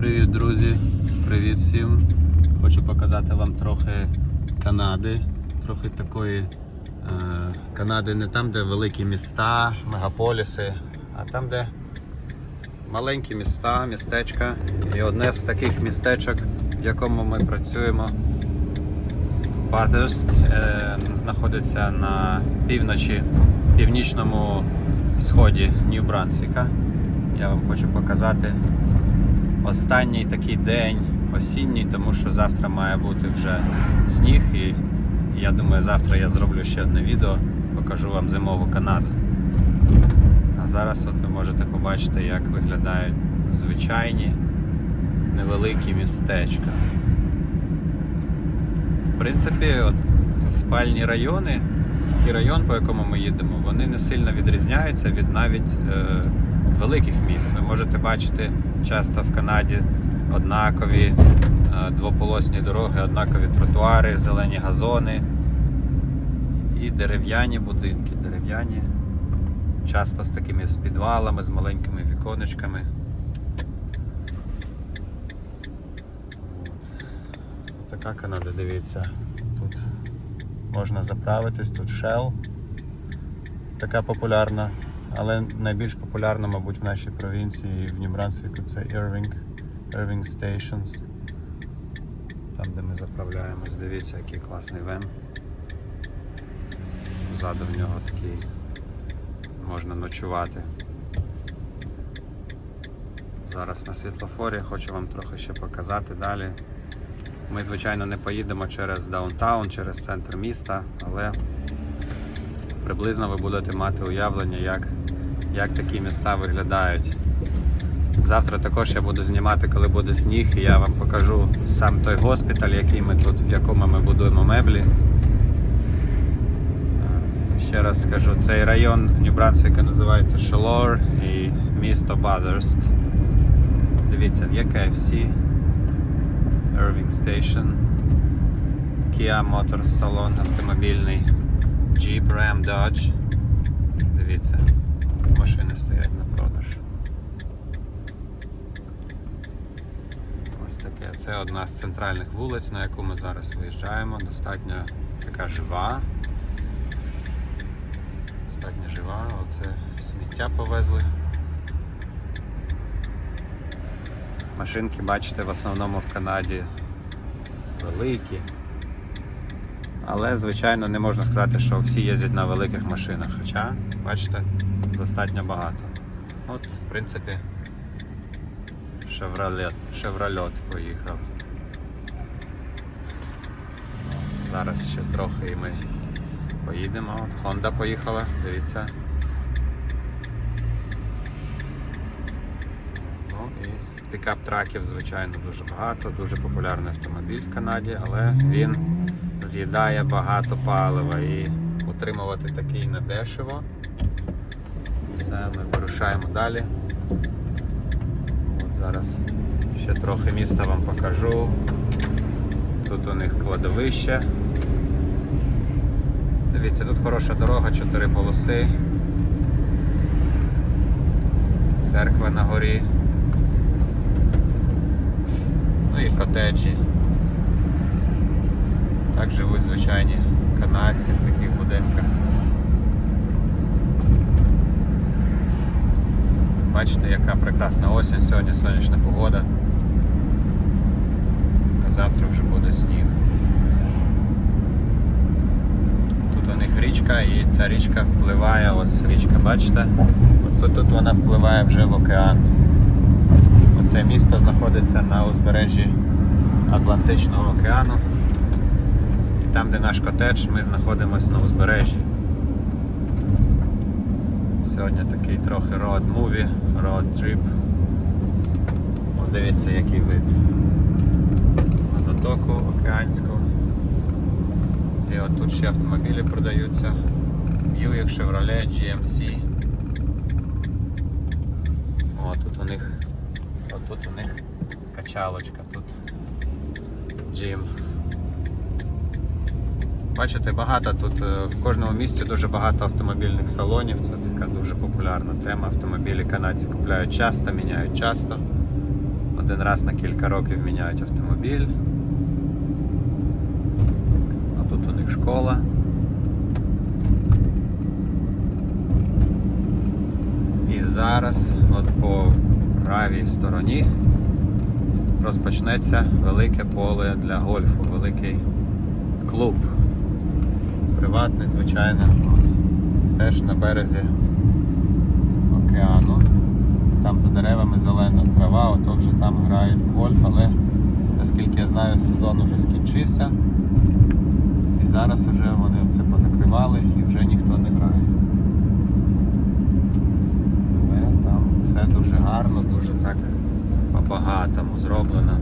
Привіт, друзі! Привіт всім! Хочу показати вам трохи Канади. Трохи такої е, Канади не там, де великі міста, мегаполіси, а там, де маленькі міста, містечка. І одне з таких містечок, в якому ми працюємо, Bathurst, е, знаходиться на півночі, північному сході Нью-Брансвіка. Я вам хочу показати останній такий день осінній, тому що завтра має бути вже сніг, і я думаю, завтра я зроблю ще одне відео, покажу вам зимову Канаду. А зараз от ви можете побачити, як виглядають звичайні невеликі містечка. В принципі, от спальні райони і район, по якому ми їдемо, вони не сильно відрізняються від навіть е, великих міст. Ви можете бачити часто в Канаді однакові е, двополосні дороги, однакові тротуари, зелені газони і дерев'яні будинки. Дерев'яні, часто з такими з підвалами, з маленькими віконечками. Така Канада, дивіться. Тут можна заправитись, тут Shell. Така популярна. Але найбільш популярна, мабуть, в нашій провінції в Нью-Брансвіку це Irving, Irving Stations. Там, де ми заправляємось. Дивіться, який класний вен. Ззаду в нього такий можна ночувати. Зараз на світлофорі хочу вам трохи ще показати далі. Ми, звичайно, не поїдемо через даунтаун, через центр міста, але приблизно ви будете мати уявлення, як, як такі міста виглядають. Завтра також я буду знімати, коли буде сніг, і я вам покажу сам той госпіталь, який ми тут, в якому ми будуємо меблі. Е, Ще раз скажу, цей район Нью-Брансвіка називається Шелор і місто Базерст. Дивіться, є KFC, Irving Station, Kia Motors салон автомобільний, Jeep Ram Dodge. Дивіться, машини стоять на продаж. Ось таке. Це одна з центральних вулиць, на яку ми зараз виїжджаємо. Достатньо така жива. Достатньо жива. Оце сміття повезли. Машинки, бачите, в основному в Канаді великі. Але, звичайно, не можна сказати, що всі їздять на великих машинах. Хоча, бачите, достатньо багато. От, в принципі, Chevrolet, Chevrolet поїхав. Зараз ще трохи і ми поїдемо. От Honda поїхала, дивіться. Ну і пікап-траків, звичайно, дуже багато, дуже популярний автомобіль в Канаді, але він з'їдає багато палива і утримувати такий недешево. Все, ми вирушаємо далі. От зараз ще трохи міста вам покажу. Тут у них кладовище. Дивіться, тут хороша дорога, чотири полоси. Церква на горі. Ну і котеджі. Так живуть звичайні канадці в таких будинках. Бачите, яка прекрасна осінь, сьогодні сонячна погода. А завтра вже буде сніг. Тут у них річка і ця річка впливає, ось річка, бачите? Оце тут вона впливає вже в океан. Оце місто знаходиться на узбережжі Атлантичного океану. Там, де наш котедж, ми знаходимося на узбережжі. Сьогодні такий трохи road movie, road trip. О, дивіться, який вид. Затоку океанську. І от тут ще автомобілі продаються. Buick, Chevrolet, GMC. О, тут у них от тут у них качалочка, тут джим. Бачите, багато тут е, в кожному місці дуже багато автомобільних салонів. Це така дуже популярна тема. Автомобілі канадці купляють часто, міняють часто. Один раз на кілька років міняють автомобіль. А тут у них школа. І зараз, от по правій стороні, розпочнеться велике поле для гольфу, великий клуб. Приватний, звичайно, теж на березі океану. Там за деревами зелена трава, ото вже там грають в гольф, але наскільки я знаю, сезон уже скінчився. І зараз вже вони все позакривали і вже ніхто не грає. Але там все дуже гарно, дуже так по-багатому зроблено.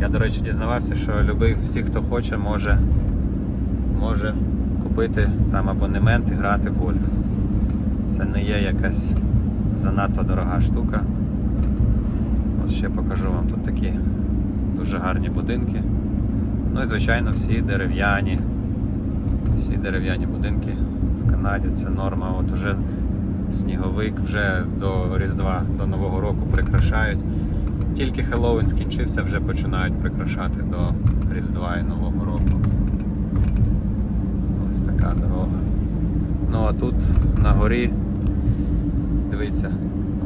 Я, до речі, дізнавався, що любий, всі, хто хоче, може, може купити там абонемент і грати в гольф. Це не є якась занадто дорога штука. Ось ще покажу вам тут такі дуже гарні будинки. Ну і звичайно всі дерев'яні. Всі дерев'яні будинки в Канаді це норма. От уже сніговик вже до Різдва, до Нового року прикрашають. Тільки Хеллоуін скінчився, вже починають прикрашати до Різдва і Нового року. Ось така дорога. Ну а тут на горі, дивіться,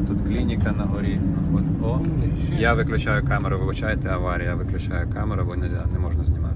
тут клініка на горі знаходить. О, я виключаю камеру, вибачайте, аварія, виключаю камеру, бо не можна знімати.